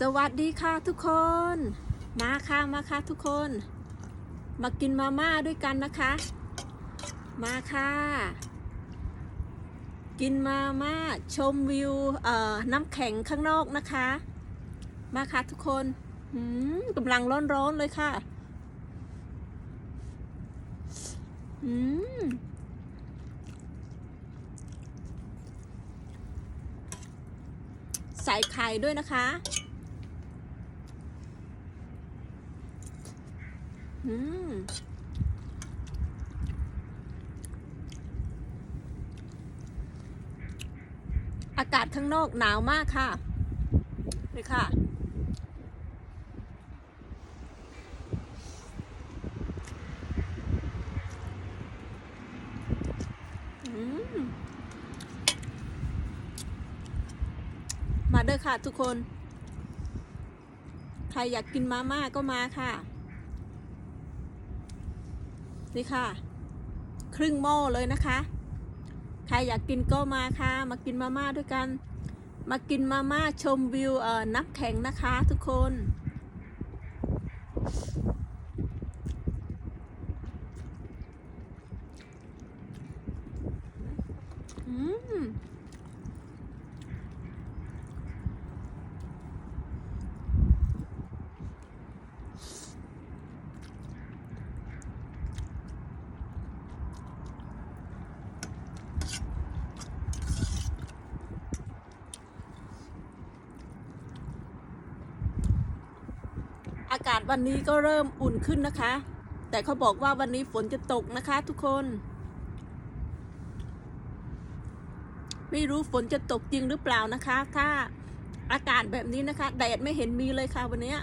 สวัสดีค่ะทุกคน มาค่ะมาค่ะทุกคน มากินมาม่าด้วยกันนะคะ มาค่ะ กินมาม่าชมวิวเอ่อน้ำแข็งข้างนอกนะคะ มาค่ะทุกคนหืมกำลังร้อนๆเลยค่ะอืมใส่ไข่ด้วยนะคะ อืมอากาศข้างนอกหนาวมากค่ะเลยค่ะ มาเด้อค่ะทุกคน ใครอยากกินมาม่าก็มาค่ะ นี่ค่ะ ครึ่งหม้อเลยนะคะ ใครอยากกินก็มาค่ะ มากินมาม่าด้วยกัน มากินมาม่าชมวิวเอ่อน้ำแข็งนะคะทุกคน อืมากาศวันนี้ก็เริ่มอุ่นขึ้นนะคะ แต่เขาบอกว่าวันนี้ฝนจะตกนะคะทุกคน ไม่รู้ฝนจะตกจริงหรือเปล่านะคะ ถ้าอากาศแบบนี้นะคะ แดดไม่เห็นมีเลยค่ะวันนี้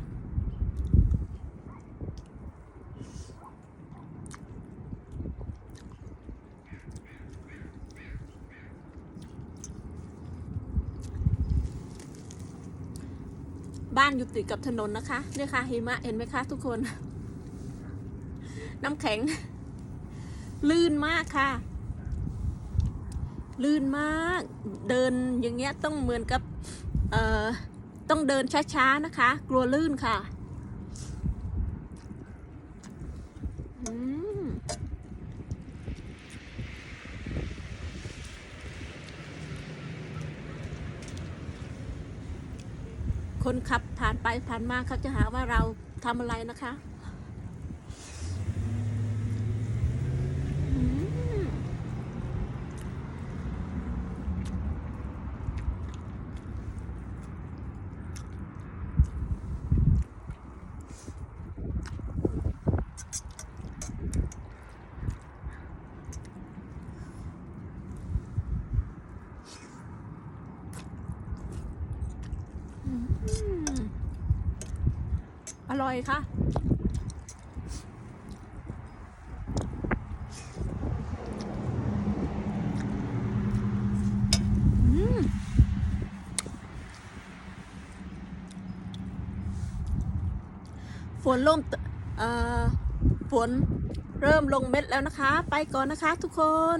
บ้านอยู่ติดกับถนนนะคะเนี่ยค่ะหิมะเห็นไหมคะทุกคน น้ำแข็ง ลื่นมากค่ะ ลื่นมาก เดินอย่างเงี้ยต้องเหมือนกับ เอ่อ ต้องเดินช้าๆนะคะ กลัวลื่นค่ะ อืม คนขับผ่านไปผ่านมาเขาจะหาว่าเราทำอะไรนะคะ อืม อร่อยค่ะอืมฝนล่มเอ่อฝนเริ่มลงเม็ดแล้วนะคะ ไปก่อนนะคะทุกคน